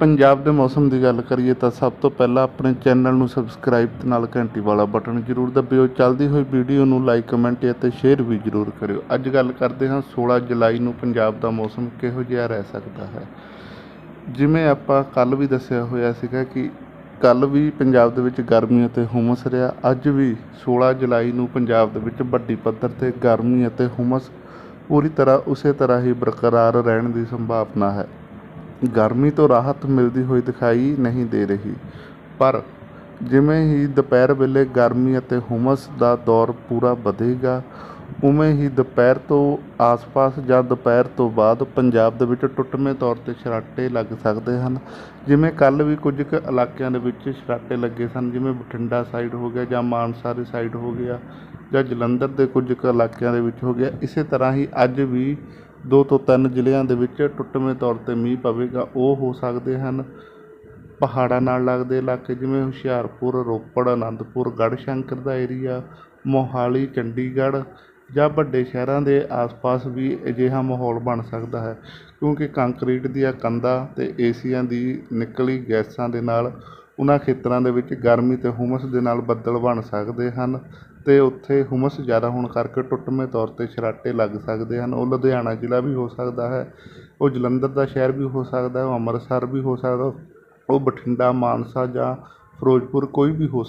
ਪੰਜਾਬ ਦੇ ਮੌਸਮ ਦੀ ਗੱਲ ਕਰੀਏ ਤਾਂ ਸਭ ਤੋਂ ਪਹਿਲਾਂ ਆਪਣੇ ਚੈਨਲ ਨੂੰ ਸਬਸਕ੍ਰਾਈਬ ਤੇ ਨਾਲ ਘੰਟੀ ਵਾਲਾ ਬਟਨ ਜ਼ਰੂਰ ਦਬਿਓ। ਚੱਲਦੀ ਹੋਈ ਵੀਡੀਓ ਨੂੰ ਲਾਈਕ, ਕਮੈਂਟ ਅਤੇ ਸ਼ੇਅਰ ਵੀ ਜ਼ਰੂਰ ਕਰਿਓ। ਅੱਜ ਗੱਲ ਕਰਦੇ ਹਾਂ 16 ਜੁਲਾਈ ਨੂੰ ਪੰਜਾਬ ਦਾ ਮੌਸਮ ਕਿਹੋ ਜਿਹਾ ਰਹਿ ਸਕਦਾ ਹੈ। ਜਿਵੇਂ ਆਪਾਂ ਕੱਲ ਵੀ ਦੱਸਿਆ ਹੋਇਆ ਸੀਗਾ ਕਿ ਕੱਲ ਵੀ ਪੰਜਾਬ ਦੇ ਵਿੱਚ ਗਰਮੀ ਅਤੇ ਹੁਮਸ ਰਿਹਾ। ਅੱਜ ਵੀ 16 ਜੁਲਾਈ ਨੂੰ ਪੰਜਾਬ ਦੇ ਵਿੱਚ ਵੱਡੀ ਪੱਧਰ ਤੇ ਗਰਮੀ ਅਤੇ ਹੁਮਸ ਪੂਰੀ ਤਰ੍ਹਾਂ ਉਸੇ ਤਰ੍ਹਾਂ ਹੀ ਬਰਕਰਾਰ ਰਹਿਣ ਦੀ ਸੰਭਾਵਨਾ ਹੈ। ਗਰਮੀ ਤੋਂ ਰਾਹਤ ਮਿਲਦੀ ਹੋਈ ਦਿਖਾਈ ਨਹੀਂ ਦੇ ਰਹੀ। ਪਰ ਜਿਵੇਂ ਹੀ ਦੁਪਹਿਰ ਵੇਲੇ ਗਰਮੀ ਅਤੇ ਹੁਮਸ ਦਾ ਦੌਰ ਪੂਰਾ ਵਧੇਗਾ, ਉਵੇਂ ਹੀ ਦੁਪਹਿਰ ਤੋਂ ਆਸ-ਪਾਸ ਜਾਂ ਦੁਪਹਿਰ ਤੋਂ ਬਾਅਦ ਪੰਜਾਬ ਦੇ ਵਿੱਚ ਟੁੱਟਵੇਂ ਤੌਰ ਤੇ ਛਰਾਟੇ ਲੱਗ ਸਕਦੇ ਹਨ। ਜਿਵੇਂ ਕੱਲ ਵੀ ਕੁਝ ਕੁ ਇਲਾਕਿਆਂ ਦੇ ਵਿੱਚ ਛਰਾਟੇ ਲੱਗੇ ਸਨ, ਜਿਵੇਂ ਬਠਿੰਡਾ ਸਾਈਡ ਹੋ ਗਿਆ ਜਾਂ ਮਾਨਸਾ ਦੀ ਸਾਈਡ ਹੋ ਗਿਆ ਜਾਂ ਜਲੰਧਰ ਦੇ ਕੁਝ ਕੁ ਇਲਾਕਿਆਂ ਦੇ ਵਿੱਚ ਹੋ ਗਿਆ। ਇਸੇ ਤਰ੍ਹਾਂ ਹੀ ਅੱਜ ਵੀ ਦੋ ਤੋਂ ਤਿੰਨ ਜ਼ਿਲ੍ਹਿਆਂ ਦੇ ਵਿੱਚ ਟੁੱਟਵੇਂ ਤੌਰ ਤੇ ਮੀਂਹ ਪਵੇਗਾ। ਉਹ ਹੋ ਸਕਦੇ ਹਨ ਪਹਾੜਾਂ ਨਾਲ ਲੱਗਦੇ ਇਲਾਕੇ ਜਿਵੇਂ ਹੁਸ਼ਿਆਰਪੁਰ, ਰੋਪੜ ਆਨੰਦਪੁਰ ਗੜ੍ਹਸ਼ੰਕਰ ਦਾ ਏਰੀਆ, ਮੋਹਾਲੀ, ਚੰਡੀਗੜ੍ਹ ਜਾਂ ਵੱਡੇ ਸ਼ਹਿਰਾਂ ਦੇ ਆਸ-ਪਾਸ ਵੀ ਅਜਿਹਾ ਮਾਹੌਲ ਬਣ ਸਕਦਾ ਹੈ। ਕਿਉਂਕਿ ਕੰਕਰੀਟ ਦੀਆਂ ਕੰਧਾਂ ਅਤੇ ਏਸੀਆਂ ਦੀ ਨਿਕਲੀ ਗੈਸਾਂ ਦੇ ਨਾਲ ਉਹਨਾਂ ਖੇਤਰਾਂ ਦੇ ਵਿੱਚ ਗਰਮੀ ਅਤੇ ਹੁਮਸ ਦੇ ਨਾਲ ਬੱਦਲ ਬਣ ਸਕਦੇ ਹਨ ਅਤੇ ਉੱਥੇ ਹੁਮਸ ਜ਼ਿਆਦਾ ਹੋਣ ਕਰਕੇ ਟੁੱਟਵੇਂ ਤੌਰ ਤੇ ਛਰਾਟੇ ਲੱਗ ਸਕਦੇ ਹਨ। ਉਹ ਲੁਧਿਆਣਾ ਜ਼ਿਲ੍ਹਾ ਵੀ ਹੋ ਸਕਦਾ ਹੈ, ਉਹ ਜਲੰਧਰ ਦਾ ਸ਼ਹਿਰ ਵੀ ਹੋ ਸਕਦਾ ਉਹ ਅੰਮ੍ਰਿਤਸਰ ਵੀ ਹੋ ਸਕਦਾ ਉਹ ਬਠਿੰਡਾ, ਮਾਨਸਾ ਜਾਂ ਫਿਰੋਜ਼ਪੁਰ ਕੋਈ ਵੀ ਹੋ।